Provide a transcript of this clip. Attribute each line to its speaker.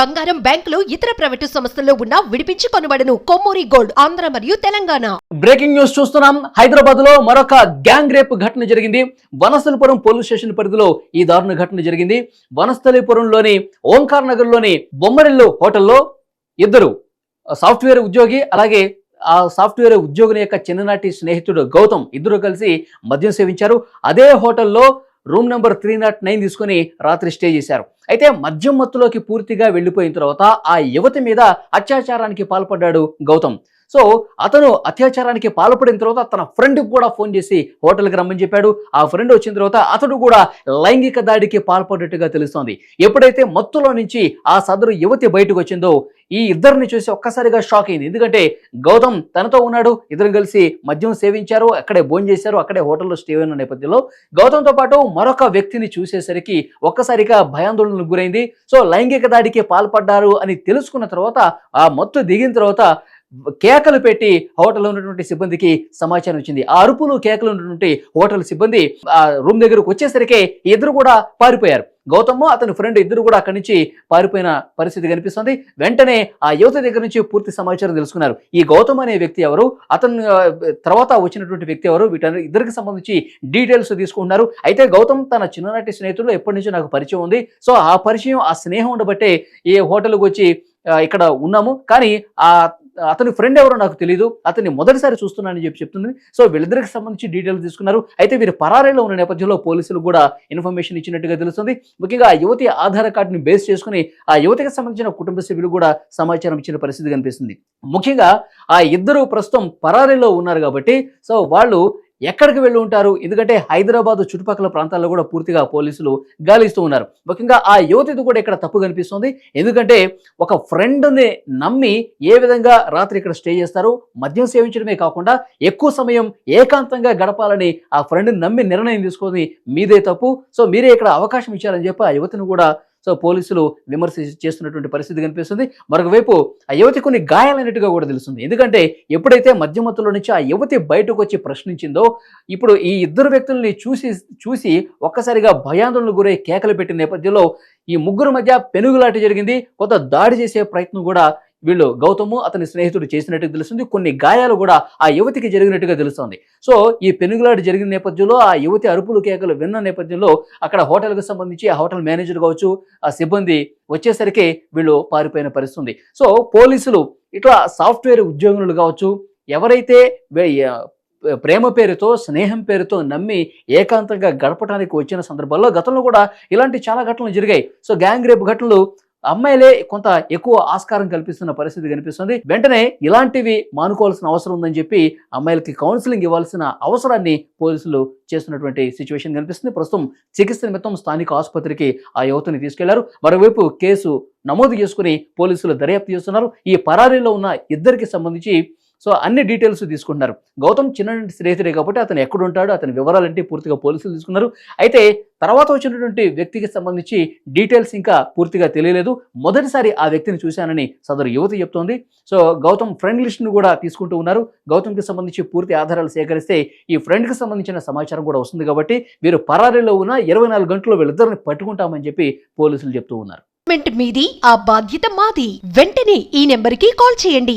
Speaker 1: బంగారం బ్యాంకులు ఇతర ప్రైవేటు సంస్థల్లో ఉన్న విడిపించి కొనబడను కొమ్మూరి గోల్డ్ ఆంధ్ర మరియు తెలంగాణ.
Speaker 2: బ్రేకింగ్ న్యూస్ చూస్తున్నాం. హైదరాబాద్లో మరొక గ్యాంగ్ రేప్ ఘటన జరిగింది. వనస్థలిపురం పోలీస్ స్టేషన్ పరిధిలో ఈ దారుణ ఘటన జరిగింది. వనస్థలిపురంలోని ఓంకార్ నగర్లోని బొమ్మరిల్లు హోటల్లో ఇద్దరు సాఫ్ట్వేర్ ఉద్యోగి అలాగే ఆ సాఫ్ట్వేర్ ఉద్యోగుని యొక్క చిన్ననాటి స్నేహితుడు గౌతమ్ ఇద్దరు కలిసి మద్యం సేవించారు. అదే హోటల్లో room number three not nine తీసుకుని రాత్రి స్టే చేశారు. అయితే మద్యం మత్తులోకి పూర్తిగా వెళ్ళిపోయిన తర్వాత ఆ యువతి మీద అత్యాచారానికి పాల్పడ్డాడు గౌతమ్. సో అతను అత్యాచారానికి పాల్పడిన తర్వాత తన ఫ్రెండ్కి కూడా ఫోన్ చేసి హోటల్కి రమ్మని చెప్పాడు. ఆ ఫ్రెండ్ వచ్చిన తర్వాత అతడు కూడా లైంగిక దాడికి పాల్పడినట్టుగా తెలుస్తోంది. ఎప్పుడైతే మత్తులో నుంచి ఆ సదరు యువతి బయటకు వచ్చిందో ఈ ఇద్దరిని చూసి ఒక్కసారిగా షాక్ అయింది. ఎందుకంటే గౌతమ్ తనతో ఉన్నాడు ఇద్దరు కలిసి మద్యం సేవించారు అక్కడే భోజనం చేశారు అక్కడే హోటల్లో స్టే అయిన నేపథ్యంలో గౌతమ్తో పాటు మరొక వ్యక్తిని చూసేసరికి ఒక్కసారిగా భయాందోళనకు గురైంది. సో లైంగిక దాడికి పాల్పడ్డారు అని తెలుసుకున్న తర్వాత ఆ మత్తు దిగిన తర్వాత కేకలు పెట్టి హోటల్లో ఉన్నటువంటి సిబ్బందికి సమాచారం వచ్చింది ఆ అరుపులు కేకలు ఉన్నటువంటి హోటల్ సిబ్బంది ఆ రూమ్ దగ్గరకు వచ్చేసరికి ఇద్దరు కూడా పారిపోయారు. గౌతమ్ అతని ఫ్రెండ్ ఇద్దరు కూడా అక్కడి నుంచి పారిపోయిన పరిస్థితి కనిపిస్తుంది. వెంటనే ఆ యువత దగ్గర నుంచి పూర్తి సమాచారం తెలుసుకున్నారు. ఈ గౌతమ్ అనే వ్యక్తి ఎవరు? అతను తర్వాత వచ్చినటువంటి వ్యక్తి ఎవరు? వీటన్ని ఇద్దరికి సంబంధించి డీటెయిల్స్ తీసుకుంటున్నారు. అయితే గౌతమ్ తన చిన్ననాటి స్నేహితుడు ఎప్పటి నుంచో నాకు పరిచయం ఉంది. సో ఆ పరిచయం ఆ స్నేహం ఉండబట్టే ఈ హోటల్కి వచ్చి ఇక్కడ ఉన్నాము. కానీ ఆ అతని ఫ్రెండ్ ఎవరో నాకు తెలియదు అతన్ని మొదటిసారి చూస్తున్నానని చెప్పి చెప్తుంది సో వీళ్ళిద్దరికి సంబంధించి డీటెయిల్స్ తీసుకున్నారు. అయితే వీరు పరారీలో ఉన్న నేపథ్యంలో పోలీసులు కూడా ఇన్ఫర్మేషన్ ఇచ్చినట్టుగా తెలుస్తుంది. ముఖ్యంగా ఆ యువతి ఆధార్ కార్డుని బేస్ చేసుకుని ఆ యువతికి సంబంధించిన కుటుంబ సభ్యులు కూడా సమాచారం ఇచ్చిన పరిస్థితి కనిపిస్తుంది. ముఖ్యంగా ఆ ఇద్దరు ప్రస్తుతం పరారీలో ఉన్నారు కాబట్టి సో వాళ్ళు ఎక్కడికి వెళ్ళి ఉంటారు? ఎందుకంటే హైదరాబాద్ చుట్టుపక్కల ప్రాంతాల్లో కూడా పూర్తిగా పోలీసులు గాలిస్తూ ఉన్నారు. ముఖ్యంగా ఆ యువతిది కూడా ఇక్కడ తప్పు కనిపిస్తుంది ఎందుకంటే ఒక ఫ్రెండ్ని నమ్మి ఏ విధంగా రాత్రి ఇక్కడ స్టే చేస్తారు? మద్యం సేవించడమే కాకుండా ఎక్కువ సమయం ఏకాంతంగా గడపాలని ఆ ఫ్రెండ్ని నమ్మి నిర్ణయం తీసుకొని మీదే తప్పు. సో మీరే ఇక్కడ అవకాశం ఇచ్చారని చెప్పి ఆ యువతిని కూడా సో పోలీసులు విమర్శ చేస్తున్నటువంటి పరిస్థితి కనిపిస్తుంది. మరొకవైపు ఆ యువతి కొన్ని గాయాలైనట్టుగా కూడా తెలుస్తుంది. ఎందుకంటే ఎప్పుడైతే మధ్యమత్తులో నుంచి ఆ యువతి బయటకు వచ్చి ప్రశ్నించిందో ఇప్పుడు ఈ ఇద్దరు వ్యక్తుల్ని చూసి చూసి ఒక్కసారిగా భయాందోళనకు గురై కేకలు పెట్టిన నేపథ్యంలో ఈ ముగ్గురు మధ్య పెనుగులాట జరిగింది. కొంత దాడి చేసే ప్రయత్నం కూడా వీళ్ళు గౌతము అతని స్నేహితుడు చేసినట్టుగా తెలుస్తుంది. కొన్ని గాయాలు కూడా ఆ యువతికి జరిగినట్టుగా తెలుస్తుంది. సో ఈ పెనుగులాట జరిగిన నేపథ్యంలో ఆ యువతి అరుపులు కేకలు విన్న నేపథ్యంలో అక్కడ హోటల్కి సంబంధించి ఆ హోటల్ మేనేజర్ కావచ్చు ఆ సిబ్బంది వచ్చేసరికి వీళ్ళు పారిపోయిన పరిస్థితి ఉంది సో పోలీసులు ఇట్లా సాఫ్ట్వేర్ ఉద్యోగులు కావచ్చు ఎవరైతే ప్రేమ పేరుతో స్నేహం పేరుతో నమ్మి ఏకాంతంగా గడపడానికి వచ్చిన సందర్భాల్లో గతంలో కూడా ఇలాంటి చాలా ఘటనలు జరిగాయి. సో గ్యాంగ్ రేప్ ఘటనలు అమ్మాయిలే కొంత ఎక్కువ ఆస్కారం కల్పిస్తున్న పరిస్థితి కనిపిస్తుంది. వెంటనే ఇలాంటివి మానుకోవాల్సిన అవసరం ఉందని చెప్పి అమ్మాయిలకి కౌన్సిలింగ్ ఇవ్వాల్సిన అవసరాన్ని పోలీసులు చేస్తున్నటువంటి సిచ్యువేషన్ కనిపిస్తుంది. ప్రస్తుతం చికిత్స నిమిత్తం స్థానిక ఆసుపత్రికి ఆ యువతని తీసుకెళ్ళారు. మరోవైపు కేసు నమోదు చేసుకుని పోలీసులు దర్యాప్తు చేస్తున్నారు. ఈ పరారీలో ఉన్న ఇద్దరికి సంబంధించి సో అన్ని డీటెయిల్స్ తీసుకుంటున్నారు. గౌతమ్ చిన్న స్నేహితుడే కాబట్టి అతను ఎక్కడుంటాడు అతని వివరాలంటే పూర్తిగా పోలీసులు తీసుకున్నారు. అయితే తర్వాత వచ్చినటువంటి వ్యక్తికి సంబంధించి డీటెయిల్స్ ఇంకా పూర్తిగా తెలియలేదు. మొదటిసారి ఆ వ్యక్తిని చూశానని సదరు యువతి చెప్తోంది. సో గౌతమ్ ఫ్రెండ్ లిస్ట్ను కూడా తీసుకుంటూ ఉన్నారు. గౌతమ్కి సంబంధించి పూర్తి ఆధారాలు సేకరిస్తే ఈ ఫ్రెండ్కి సంబంధించిన సమాచారం కూడా వస్తుంది కాబట్టి వీరు పరారీలో ఉన్న ఇరవై నాలుగు గంటల్లో వీళ్ళిద్దరిని పట్టుకుంటామని చెప్పి పోలీసులు చెప్తూ ఉన్నారు.
Speaker 1: మీది ఆ బాధ్యత మాది. వెంటనే ఈ నెంబర్కి కాల్ చేయండి.